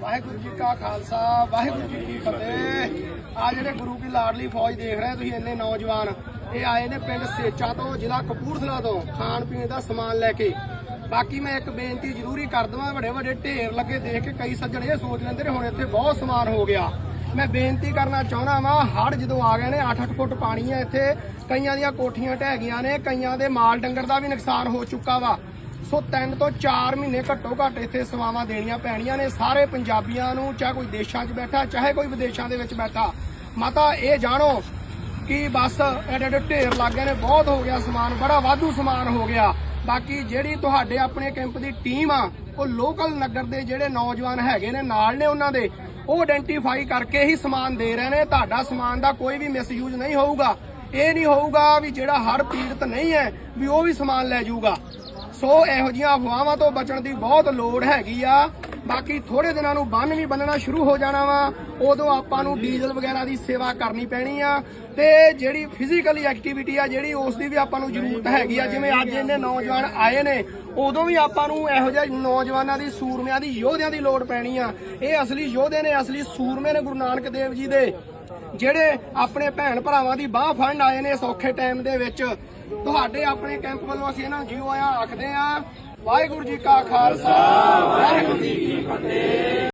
ਵਾਹਿਗੁਰੂ ਜੀ ਕਾ ਖਾਲਸਾ, ਵਾਹਿਗੁਰੂ ਜੀ ਕੀ ਫਤਿਹ। ਆ ਜਿਹੜੇ ਗੁਰੂ ਕੀ ਲਾਡਲੀ ਫੌਜ ਦੇਖ ਰਹੇ ਤੁਸੀਂ, ਇੰਨੇ ਨੌਜਵਾਨ। ਇਹ ਆਏ ਨੇ ਪਿੰਡ ਸੇਚਾ ਤੋਂ, ਜ਼ਿਲ੍ਹਾ ਕਪੂਰਥਲਾ ਤੋਂ, ਖਾਣ ਪੀਣ ਦਾ ਸਮਾਨ ਲੈ ਕੇ। ਬਾਕੀ ਮੈਂ ਇੱਕ ਬੇਨਤੀ ਜ਼ਰੂਰੀ ਕਰ ਦਵਾਂ, ਵੱਡੇ ਵੱਡੇ ਢੇਰ ਲੱਗੇ ਦੇਖ ਕੇ ਕਈ ਸੱਜਣ ਇਹ ਸੋਚ ਲੈਂਦੇ ਨੇ, ਹੁਣ ਇੱਥੇ ਬਹੁਤ ਸਮਾਨ ਹੋ ਗਿਆ। ਮੈਂ ਬੇਨਤੀ ਕਰਨਾ ਚਾਹੁੰਦਾ ਵਾਂ ਹੜ ਜਦੋਂ ਆ ਗਏ ਨੇ 8-8 ਫੁੱਟ ਪਾਣੀ ਆ ਇੱਥੇ, ਕਈਆਂ ਦੀਆਂ ਕੋਠੀਆਂ ਢਹਿ ਗਈਆਂ ਨੇ, ਕਈਆਂ ਦੇ ਮਾਲ ਡੰਗਰ ਦਾ ਵੀ ਨੁਕਸਾਨ ਹੋ ਚੁੱਕਾ ਵਾ। ਸੋ 3 ਤੋਂ 4 ਮਹੀਨੇ ਘੱਟੋ ਘੱਟ ਇੱਥੇ ਸੇਵਾਵਾਂ ਦੇਣੀਆਂ ਪੈਣੀਆਂ ਨੇ। ਸਾਰੇ ਪੰਜਾਬੀਆਂ ਨੂੰ, ਚਾਹੇ ਕੋਈ ਦੇਸ਼ਾਂ 'ਚ ਬੈਠਾ, ਚਾਹੇ ਕੋਈ ਵਿਦੇਸ਼ਾਂ ਦੇ ਵਿੱਚ ਬੈਠਾ। ਮਾਤਾ, ਇਹ ਜਾਣੋ ਕਿ ਬਸ ਐਡੇ ਐਡੇ ਢੇਰ ਲੱਗ ਗਏ ਨੇ, ਬਹੁਤ ਹੋ ਗਿਆ ਸਮਾਨ, ਬੜਾ ਵਾਧੂ ਸਮਾਨ ਹੋ ਗਿਆ। ਬਾਕੀ ਜਿਹੜੀ ਤੁਹਾਡੇ ਆਪਣੇ ਕੈਂਪ ਦੀ ਟੀਮ ਆ, ਉਹ ਲੋਕਲ ਨਗਰ ਦੇ ਜਿਹੜੇ ਨੌਜਵਾਨ ਹੈਗੇ ਨੇ, ਨਾਲ ਨੇ ਉਹਨਾਂ ਦੇ, ਉਹ ਆਇਡੈਂਟੀਫਾਈ ਕਰਕੇ ਹੀ ਸਮਾਨ ਦੇ ਰਹੇ ਨੇ। ਤੁਹਾਡਾ ਸਮਾਨ ਦਾ ਕੋਈ ਵੀ ਮਿਸਯੂਜ਼ ਨਹੀਂ ਹੋਊਗਾ। ਇਹ ਨਹੀਂ ਹੋਊਗਾ ਵੀ ਜਿਹੜਾ ਹੜ ਪੀੜਤ ਨਹੀਂ ਹੈ, ਵੀ ਉਹ ਵੀ ਸਮਾਨ ਲੈ ਜਾਊਗਾ। ਸੋ ਇਹੋ ਜੀਆਂ ਅਫਵਾਹਾਂ ਤੋਂ ਬਚਣ ਦੀ ਬਹੁਤ ਲੋੜ ਹੈਗੀ ਆ। ਬਾਕੀ ਥੋੜੇ ਦਿਨਾਂ ਨੂੰ ਬੰਨ ਵੀ ਬੰਨਣਾ ਸ਼ੁਰੂ ਹੋ ਜਾਣਾ ਵਾ। ਉਦੋਂ ਆਪਾਂ ਨੂੰ ਡੀਜ਼ਲ ਵਗੈਰਾ ਦੀ ਸੇਵਾ ਕਰਨੀ ਪੈਣੀ ਆ। ਤੇ ਜਿਹੜੀ ਫਿਜ਼ੀਕਲੀ ਐਕਟੀਵਿਟੀ ਆ, ਜਿਹੜੀ ਉਸ ਦੀ ਵੀ ਆਪਾਂ ਨੂੰ ਜ਼ਰੂਰਤ ਹੈਗੀ ਆ। ਜਿਵੇਂ ਅੱਜ ਇਹਨੇ ਨੌਜਵਾਨ ਆਏ ਨੇ, ਉਦੋਂ ਵੀ ਆਪਾਂ ਨੂੰ ਇਹੋ ਜਿਹੇ ਨੌਜਵਾਨਾਂ ਦੀ, ਸੂਰਮਿਆਂ ਦੀ, ਯੋਧਿਆਂ ਦੀ ਲੋੜ ਪੈਣੀ ਆ। ਇਹ ਅਸਲੀ ਯੋਧੇ ਨੇ, ਅਸਲੀ ਸੂਰਮੇ ਨੇ ਗੁਰੂ ਨਾਨਕ ਦੇਵ ਜੀ ਦੇ, ਜਿਹੜੇ ਆਪਣੇ ਭੈਣ ਭਰਾਵਾਂ ਦੀ ਬਾਹ ਫੜਨ ਆਏ ਨੇ ਸੌਖੇ ਟਾਈਮ ਦੇ ਵਿੱਚ। ਤੁਹਾਡੇ ਆਪਣੇ ਕੈਂਪ ਵੱਲੋਂ ਅਸੀਂ ਇਹਨਾਂ ਨੂੰ ਜਿਉ ਆਇਆ ਆਖਦੇ ਆ, ਵਾਹਿਗੁਰੂ ਜੀ ਕਾ ਖਾਲਸਾ, ਵਾਹਿਗੁਰੂ ਜੀ ਕੀ ਫਤਿਹ।